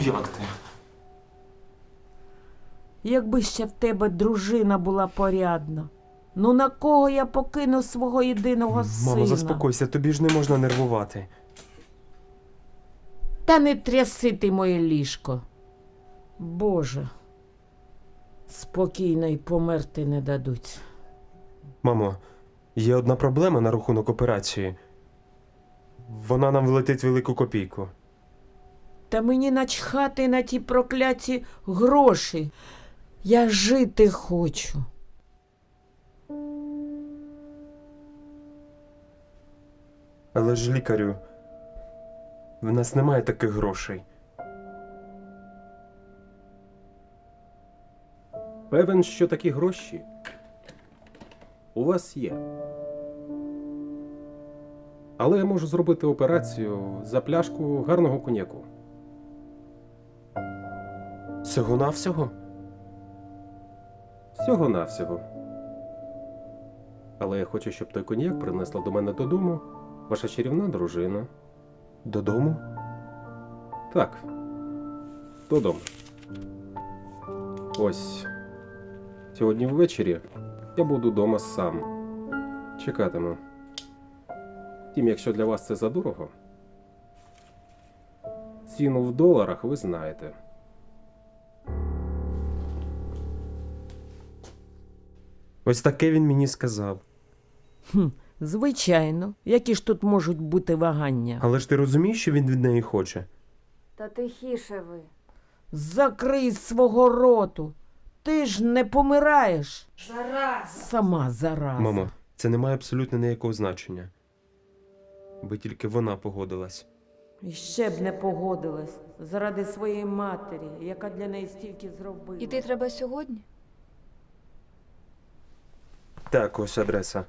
як ти? Якби ще в тебе дружина була порядна. Ну на кого я покину свого єдиного сина? Мамо, заспокойся, тобі ж не можна нервувати. Та не тряси ти моє ліжко. Боже, спокійно й померти не дадуть. Мамо, є одна проблема на рахунок операції. Вона нам влетить велику копійку. Та мені начхати на ті прокляті гроші. Я жити хочу. Але ж лікарю, в нас немає таких грошей. Певен, що такі гроші у вас є. Але я можу зробити операцію за пляшку гарного коньяку. Всього навсього? Всього-навсього. Але я хочу, щоб той коньяк принесла до мене додому ваша чарівна дружина. Додому? Так. Додому. Ось. Сьогодні ввечері я буду вдома сам. Чекатиму. Втім, якщо для вас це задорого, ціну в доларах ви знаєте. Ось таке він мені сказав. Хм, звичайно, які ж тут можуть бути вагання? Але ж ти розумієш, що він від неї хоче? Та тихіше ви. Закрий свого роту. Ти ж не помираєш. Зараз. Сама зараза. Мамо, це не має абсолютно ніякого значення. Би тільки вона погодилась. І ще б не погодилась заради своєї матері, яка для неї стільки зробила. Іти треба сьогодні? Так, ось адреса.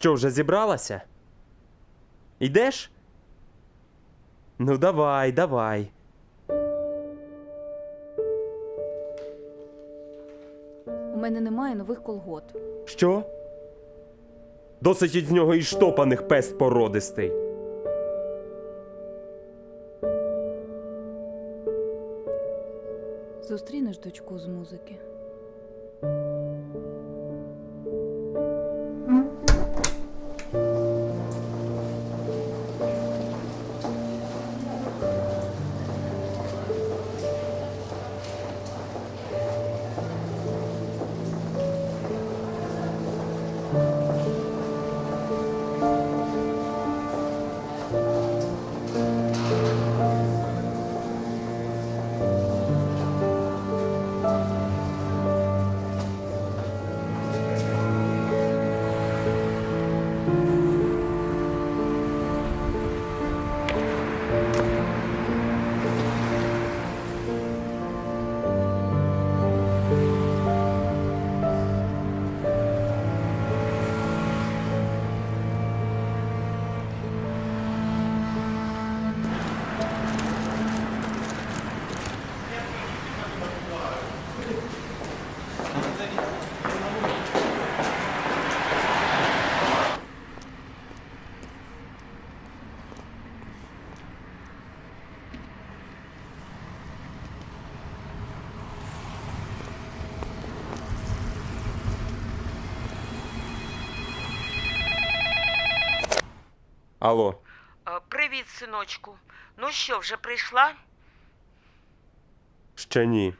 Що, вже зібралася? Йдеш? Ну, давай, давай. У мене немає нових колгот. Що? Досить із нього і штопаних пест породистий. Зустрінеш дочку з музики. Алло, Е, Привіт, синочку. Ну що, вже прийшла? ще ні.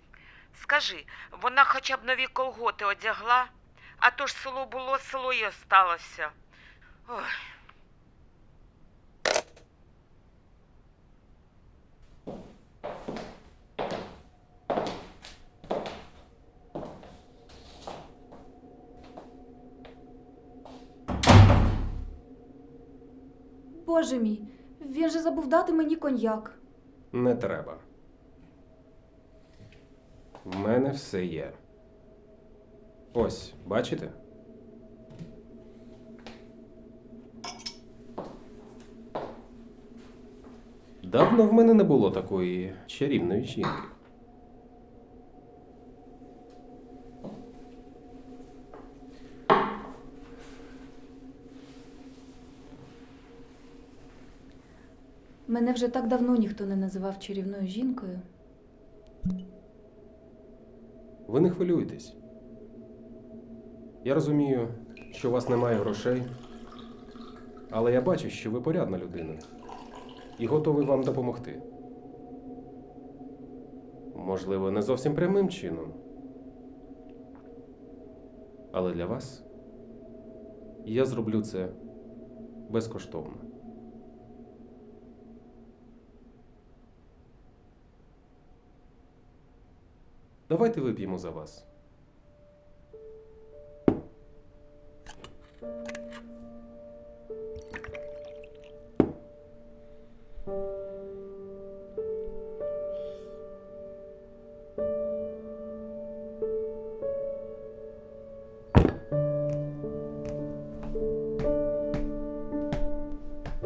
Скажи, вона хоча б нові колготи одягла, а то ж село було, село й осталося. Ой. Боже мій, він же забув дати мені коньяк. Не треба. В мене все є. Ось, бачите? Давно в мене не було такої чарівної жінки. Мене вже так давно ніхто не називав чарівною жінкою. Ви не хвилюйтесь. Я розумію, що у вас немає грошей, але я бачу, що ви порядна людина і готовий вам допомогти. Можливо, не зовсім прямим чином. Але для вас я зроблю це безкоштовно. Давайте вип'ємо за вас.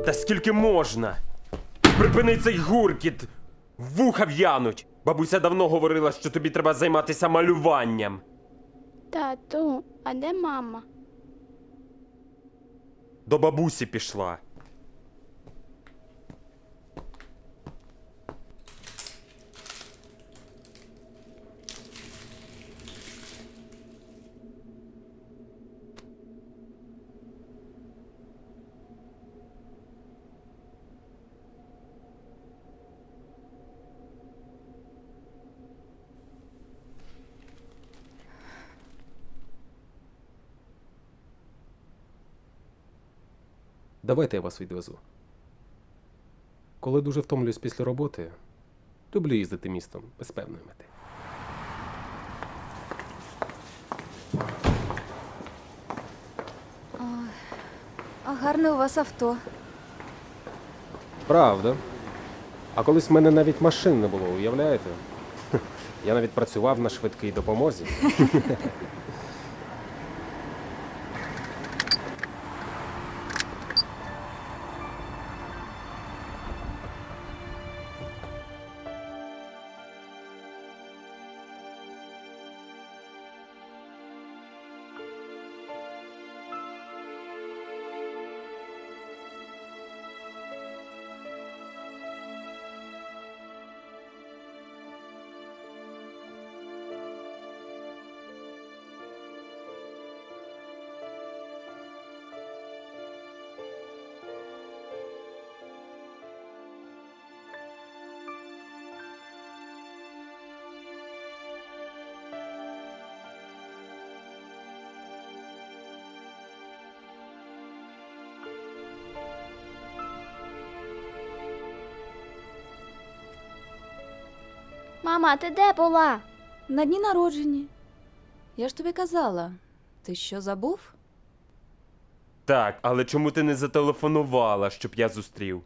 Та скільки можна? Припини цей гуркіт! Вуха в'януть! Бабуся давно говорила, що тобі треба займатися малюванням. Тату, а де мама? До бабусі пішла. Давайте я вас відвезу. Коли дуже втомлююсь після роботи, люблю їздити містом без певної мети. А гарне у вас авто. Правда. А колись в мене навіть машин не було, уявляєте? Я навіть працював на швидкій допомозі. Мама, ти де була? На дні народження. Я ж тобі казала. Ти що забув? Так, але чому ти не зателефонувала, щоб я зустрів?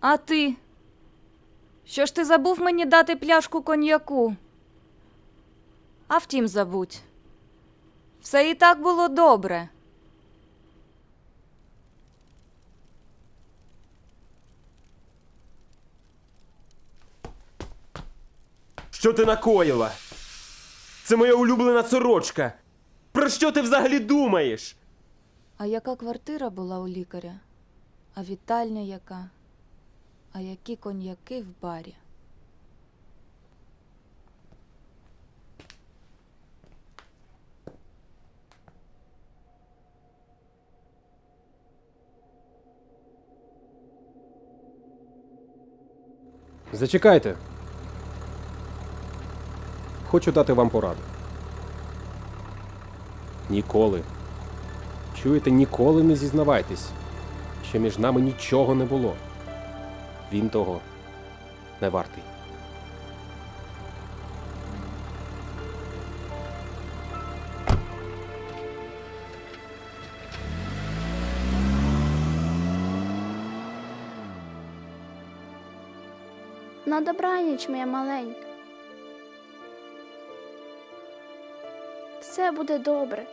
А ти? Що ж ти забув мені дати пляшку коньяку? А втім, забудь. Все і так було добре. Що ти накоїла? Це моя улюблена сорочка. Про що ти взагалі думаєш? А яка квартира була у лікаря? А вітальня яка? А які коньяки в барі? Зачекайте. Хочу дати вам пораду. Ніколи. Чуєте, ніколи не зізнавайтесь, що між нами нічого не було. Він того не вартий. На добраніч, моя маленька. Все буде добре.